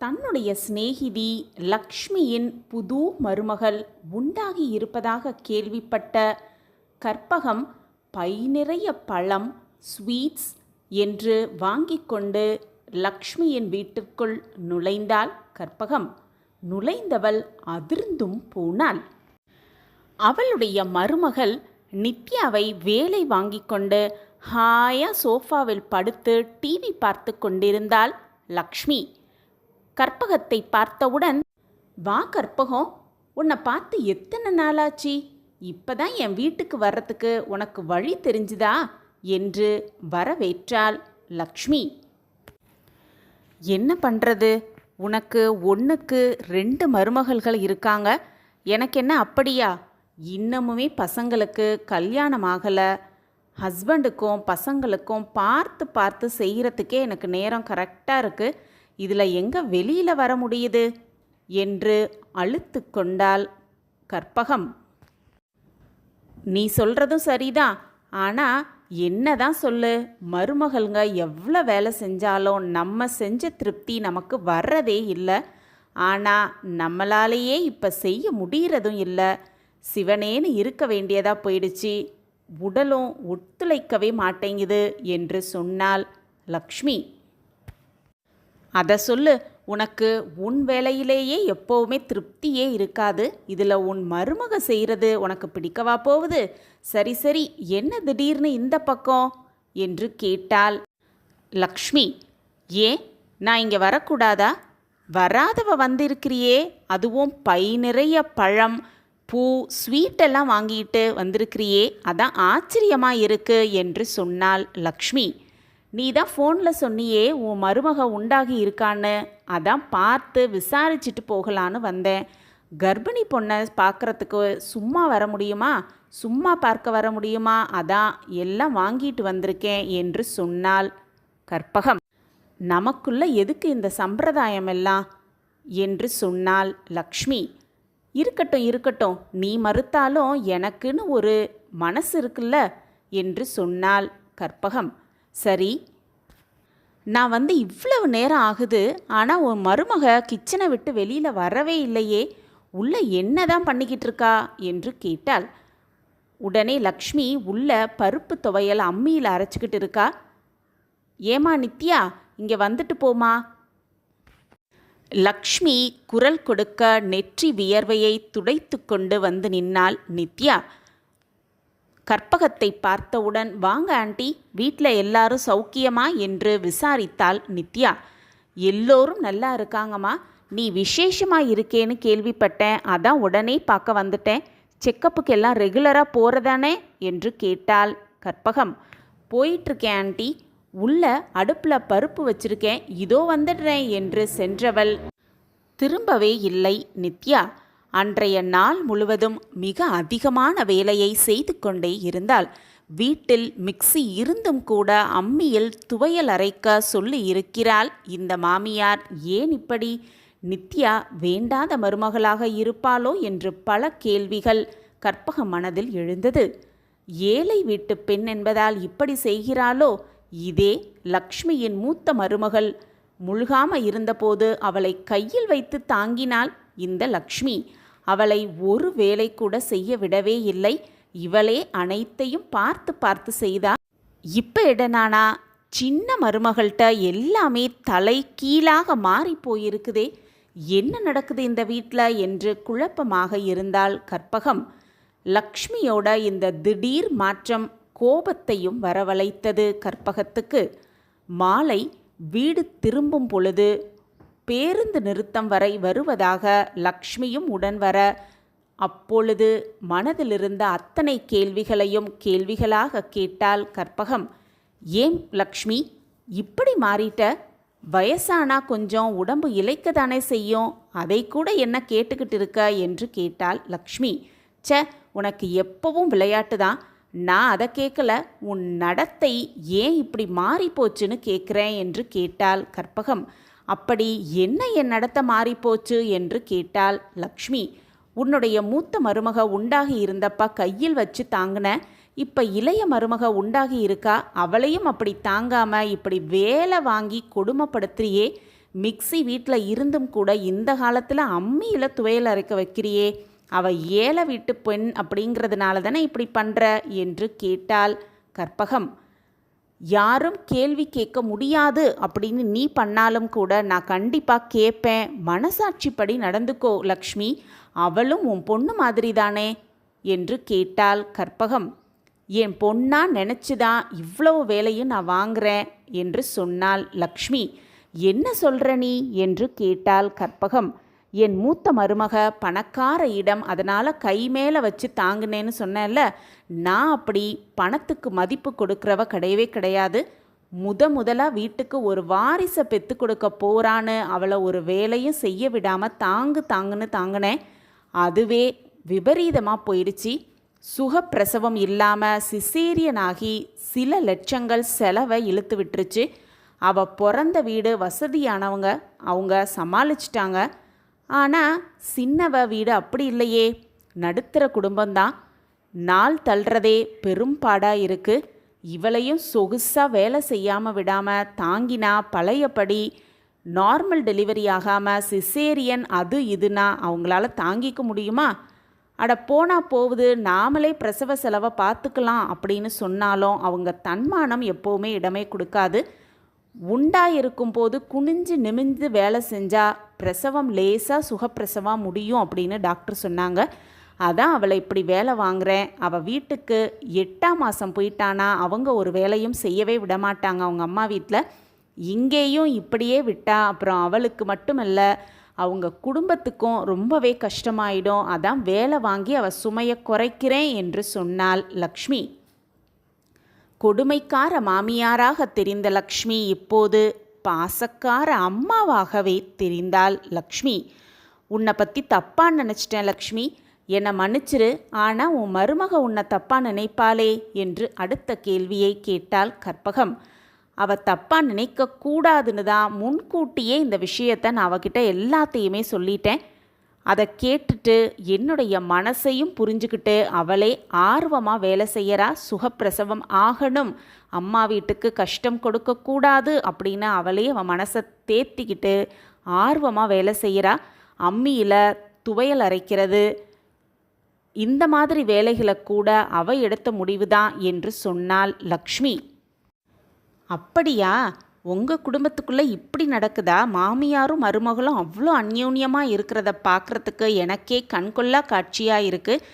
தன்னுடைய சிநேகிதி லக்ஷ்மியின் புது மருமகள் உண்டாகி இருப்பதாக கேள்விப்பட்ட கற்பகம் பை நிறைய பழம் ஸ்வீட்ஸ் என்று வாங்கிக் கொண்டு லக்ஷ்மியின் வீட்டிற்குள் நுழைந்தாள் கற்பகம். நுழைந்தவள் அதிர்ந்தும் போனாள். அவளுடைய மருமகள் நித்யாவை வேலை வாங்கி கொண்டு ஹாயா சோஃபாவில் படுத்து டிவி பார்த்து கொண்டிருந்தாள் லக்ஷ்மி. கற்பகத்தை பார்த்தவுடன் வா கற்பகம் உன்னை பார்த்து எத்தனை நாளாச்சு? இப்பதான் என் வீட்டுக்கு வர்றதுக்கு உனக்கு வழி தெரிஞ்சுதா? என்று வரவேற்றாள் லக்ஷ்மி. என்ன பண்ணுறது உனக்கு ஒன்றுக்கு ரெண்டு மருமகள்கள் இருக்காங்க. எனக்கு என்ன அப்படியா? இன்னமுமே பசங்களுக்கு கல்யாணம் ஆகலை. ஹஸ்பண்டுக்கும் பசங்களுக்கும் பார்த்து பார்த்து செய்கிறதுக்கே எனக்கு நேரம் கரெக்டாக இருக்குது இதில் எங்கே வெளியில் வர முடியுது? என்று அழுத்து கொண்டாள் கற்பகம். நீ சொல்கிறதும் சரிதான். ஆனால் என்னதான் சொல்லு? மருமகள்ங்க எவ்வளோ வேலை செஞ்சாலும் நம்ம செஞ்ச திருப்தி நமக்கு வர்றதே இல்லை. ஆனால் நம்மளாலேயே இப்போ செய்ய முடிகிறதும் இல்லை. சிவனேன்னு இருக்க வேண்டியதாக போயிடுச்சு. உடலும் ஒத்துழைக்கவே மாட்டேங்குது என்று சொன்னால் லக்ஷ்மி. அதை சொல்லு. உனக்கு உன் வேலையிலேயே எப்போவுமே திருப்தியே இருக்காது. இதில் உன் மருமக செய்கிறது உனக்கு பிடிக்கவா போகுது? சரி சரி என்ன திடீர்னு இந்த பக்கம்? என்று கேட்டாள். லக்ஷ்மி ஏன்? நான் இங்கே வரக்கூடாதா? வராதவ வந்திருக்கிறியே. அதுவும் பை நிறைய பழம் பூ ஸ்வீட்டெல்லாம் வாங்கிட்டு வந்திருக்கிறியே. அதான் ஆச்சரியமாக இருக்கு என்று சொன்னாள் லக்ஷ்மி. நீ தான் ஃபோனில் சொன்னியே உன் மருமக உண்டாகி இருக்கான்னு. அதான் பார்த்து விசாரிச்சுட்டு போகலான்னு வந்தேன். கர்ப்பிணி பொண்ணை பார்க்குறதுக்கு சும்மா வர முடியுமா? சும்மா பார்க்க வர முடியுமா? அதான் எல்லாம் வாங்கிட்டு வந்திருக்கேன் என்று சொன்னால் கற்பகம். நமக்குள்ள எதுக்கு இந்த சம்பிரதாயம் எல்லாம்? என்று சொன்னால் லக்ஷ்மி. இருக்கட்டும் இருக்கட்டும் நீ மறுத்தாலும் எனக்குன்னு ஒரு மனசு இருக்குல்ல? என்று சொன்னால் கற்பகம். சரி. நான் வந்து இவ்வளவு நேரம் ஆகுது ஆனால் உன் மருமக கிச்சனை விட்டு வெளியில் வரவே இல்லையே உள்ள என்ன தான் பண்ணிக்கிட்டு இருக்கா? என்று கேட்டாள். உடனே லக்ஷ்மி உள்ள பருப்பு துவையல் அம்மியில் அரைச்சிக்கிட்டு இருக்கா. ஏமா நித்யா இங்கே வந்துட்டு போமா லக்ஷ்மி குரல் கொடுக்க நெற்றி வியர்வையை துடைத்து கொண்டு வந்து நின்னால் நித்யா. கற்பகத்தை பார்த்தவுடன் வாங்க ஆண்டி வீட்டில் எல்லாரும் சௌக்கியமா? என்று விசாரித்தாள் நித்யா. எல்லோரும் நல்லா இருக்காங்கம்மா. நீ விசேஷமாக இருக்கேன்னு கேள்விப்பட்டேன். அதான் உடனே பார்க்க வந்துட்டேன். செக்கப்புக்கு எல்லாம் ரெகுலராக போகிறதானே என்று கேட்டாள் கற்பகம். போயிட்டுருக்கேன் ஆண்டி. உள்ள அடுப்பில் பருப்பு வச்சிருக்கேன். இதோ வந்துடுறேன் என்று சென்றவள் திரும்பவே இல்லை நித்யா. அன்றைய நாள் முழுவதும் மிக அதிகமான வேலையை செய்து கொண்டே இருந்தால் வீட்டில் மிக்ஸி இருந்தும் கூட அம்மியில் துவையல் அரைக்க சொல்லி இருக்கிறாள். இந்த மாமியார் ஏன் இப்படி? நித்யா வேண்டாத மருமகளாக இருப்பாளோ என்று பல கேள்விகள் கற்பக மனதில் எழுந்தது. ஏழை வீட்டு பெண் என்பதால் இப்படி செய்கிறாளோ? இதே லக்ஷ்மியின் மூத்த மருமகள். முழுகாம இருந்தபோது அவளை கையில் வைத்து தாங்கினாள் இந்த லக்ஷ்மி. அவளை ஒரு வேலை கூட செய்ய விடவே இல்லை. இவளே அனைத்தையும் பார்த்து பார்த்து செய்தா. இப்ப இடனானா சின்ன மருமகள்கிட்ட எல்லாமே தலை கீழாக மாறி போயிருக்குதே. என்ன நடக்குது இந்த வீட்டில் என்று குழப்பமாக இருந்தால் கற்பகம். லக்ஷ்மியோட இந்த திடீர் மாற்றம் கோபத்தையும் வரவழைத்தது கற்பகத்துக்கு. மாலை வீடு திரும்பும் பொழுது பேருந்து நிறுத்தம் வரை வருவதாக லக்ஷ்மியும் உடன் வர அப்பொழுது மனதிலிருந்த அத்தனை கேள்விகளையும் கேள்விகளாக கேட்டால் கற்பகம். ஏன் லக்ஷ்மி இப்படி மாறிட்ட? வயசானா கொஞ்சம் உடம்பு இழைக்க தானே செய்யும்? அதை கூட என்ன கேட்டுக்கிட்டு இருக்க? என்று கேட்டாள் லக்ஷ்மி. ச உனக்கு எப்பவும் விளையாட்டு தான். நான் அதை கேட்கல. உன் நடத்தை ஏன் இப்படி மாறி போச்சுன்னு கேட்குறேன் என்று கேட்டாள் கற்பகம். அப்படி என்ன என் நடத்த மாறிப்போச்சு என்று கேட்டாள் லக்ஷ்மி. உன்னுடைய மூத்த மருமக உண்டாகி இருந்தப்பா கையில் வச்சு தாங்கின இப்போ இளைய மருமக உண்டாகி இருக்கா? அவளையும் அப்படி தாங்காம இப்படி வேலை வாங்கி கொடுமைப்படுத்துறியே. மிக்ஸி வீட்டில் இருந்தும் கூட இந்த காலத்தில் அம்மியில் துவையல் அரைக்க வைக்கிறியே. அவ ஏழை வீட்டு பெண் அப்படிங்கிறதுனால தானே இப்படி பண்ணுற என்று கேட்டாள் கற்பகம். யாரும் கேள்வி கேட்க முடியாது அப்படின்னு நீ பண்ணாலும் கூட நான் கண்டிப்பாக கேட்பேன். மனசாட்சிப்படி நடந்துக்கோ லக்ஷ்மி. அவளும் உன் பொண்ணு மாதிரி தானே என்று கேட்டாள் கற்பகம். என் பொண்ணா நினச்சிதான் இவ்வளவு வேலையும் நான் வாங்குறேன் என்று சொன்னாள் லக்ஷ்மி. என்ன சொல்கிற நீ? என்று கேட்டாள் கற்பகம். என் மூத்த மருமக பணக்கார இடம் அதனால் கை மேலே வச்சு தாங்கினேன்னு சொன்னேன்ல நான் அப்படி பணத்துக்கு மதிப்பு கொடுக்குறவ கிடையவே கிடையாது. முத முதலாக வீட்டுக்கு ஒரு வாரிசை பெற்று கொடுக்க போகிறான்னு அவளை ஒரு வேலையும் செய்ய விடாமல் தாங்கு தாங்குன்னு தாங்கினேன். அதுவே விபரீதமாக போயிடுச்சு சுகப்பிரசவம் இல்லாமல் சிசேரியனாகி சில லட்சங்கள் செலவை இழுத்து விட்டுருச்சு. அவள் பிறந்த வீடு வசதியானவங்க அவங்க சமாளிச்சிட்டாங்க. ஆனால் சின்னவ வீடு அப்படி இல்லையே. நடுத்தர குடும்பம்தான். நாள் தள்ளுறதே பெரும்பாடாக இருக்குது இவளையும் சொகுசாக வேலை செய்யாமல் விடாமல் தாங்கினா பழையபடி நார்மல் டெலிவரி ஆகாமல் சிசேரியன் அது இதுனா அவங்களால தாங்கிக்க முடியுமா? அட போனால் போகுது நாமளே பிரசவ செலவை பார்த்துக்கலாம் அப்படின்னு சொன்னாலும் அவங்க தன்மானம் எப்போவுமே இடமே கொடுக்காது. உண்டாயிருக்கும் போது குனிஞ்சு நிமிந்து வேலை செஞ்சால் பிரசவம் லேசாக சுகப்பிரசவம் முடியும் அப்படின்னு டாக்டர் சொன்னாங்க. அதான் அவளை இப்படி வேலை வாங்குறேன். அவள் வீட்டுக்கு எட்டாம் மாதம் போயிட்டானா அவங்க ஒரு வேலையும் செய்யவே விட மாட்டாங்க அவங்க அம்மா வீட்டில் இங்கேயும் இப்படியே விட்டா அப்புறம் அவளுக்கு மட்டுமல்ல அவங்க குடும்பத்துக்கும் ரொம்பவே கஷ்டமாயிடும். அதான் வேலை வாங்கி அவள் சுமையை குறைக்கிறேன் என்று சொன்னாள் லக்ஷ்மி. கொடுமைக்கார மாமியாராக தெரிந்த லக்ஷ்மி இப்போது பாசக்கார அம்மாவாகவே தெரிந்தாள் லக்ஷ்மி. உன்னை பற்றி தப்பாக நினச்சிட்டேன் லக்ஷ்மி. என்னை மன்னிச்சிரு ஆனால் உன் மருமக உன்னை தப்பாக நினைப்பாளே என்று அடுத்த கேள்வியை கேட்டாள் கற்பகம். அவ தப்பாக நினைக்கக்கூடாதுன்னு தான் முன்கூட்டியே இந்த விஷயத்தை நான் அவகிட்ட எல்லாத்தையுமே சொல்லிட்டேன். அதை கேட்டுட்டு என்னுடைய மனசையும் புரிஞ்சுக்கிட்டு அவளே ஆர்வமாக வேலை செய்யறா சுகப்பிரசவம் ஆகணும். அம்மா வீட்டுக்கு கஷ்டம் கொடுக்கக்கூடாது அப்படின்னு அவளே அவன் மனசை தேத்திக்கிட்டு ஆர்வமாக வேலை செய்கிறா அம்மியில் துவையல் அரைக்கிறது. இந்த மாதிரி வேலைகளை கூட அவ எடுத்த முடிவு தான் என்று சொன்னாள் லக்ஷ்மி. அப்படியா? உங்கள் குடும்பத்துக்குள்ளே இப்படி நடக்குதா? மாமியாரும் மருமகளும் அவ்வளோ அந்யோன்யமாக இருக்கிறத பார்க்குறதுக்கு எனக்கே கண்கொள்ளா காட்சியாக இருக்குது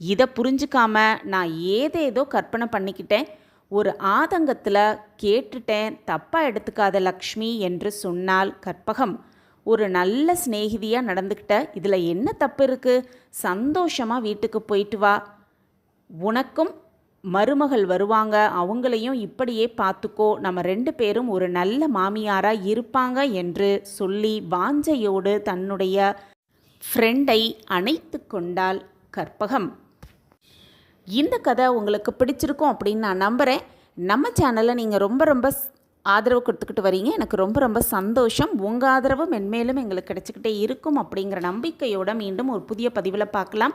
இதை புரிஞ்சுக்காம நான் ஏதேதோ கற்பனை பண்ணிக்கிட்டேன். ஒரு ஆதங்கத்தில் கேட்டுட்டேன். தப்பாக எடுத்துக்காத லக்ஷ்மி என்று சொன்னால் கற்பகம். ஒரு நல்ல சிநேகிதியாக நடந்துக்கிட்ட இதில் என்ன தப்பு இருக்குது சந்தோஷமாக வீட்டுக்கு போயிட்டு வா. உனக்கும் மருமகள் வருவாங்க அவங்களையும் இப்படியே பார்த்துக்கோ நம்ம ரெண்டு பேரும் ஒரு நல்ல மாமியாராக இருப்பாங்க என்று சொல்லி வாஞ்சையோடு தன்னுடைய ஃப்ரெண்டை அணைத்து கொண்டாள் கற்பகம். இந்த கதை உங்களுக்கு பிடிச்சிருக்கும் அப்படின்னு நான் நம்புகிறேன் நம்ம சேனலை நீங்கள் ரொம்ப ரொம்ப ஆதரவு கொடுத்துக்கிட்டு வரீங்க. எனக்கு ரொம்ப ரொம்ப சந்தோஷம். உங்கள் ஆதரவு மென்மேலும் எங்களுக்கு கிடச்சிக்கிட்டே இருக்கும் அப்படிங்கிற நம்பிக்கையோடு மீண்டும் ஒரு புதிய பதிவில் பார்க்கலாம்.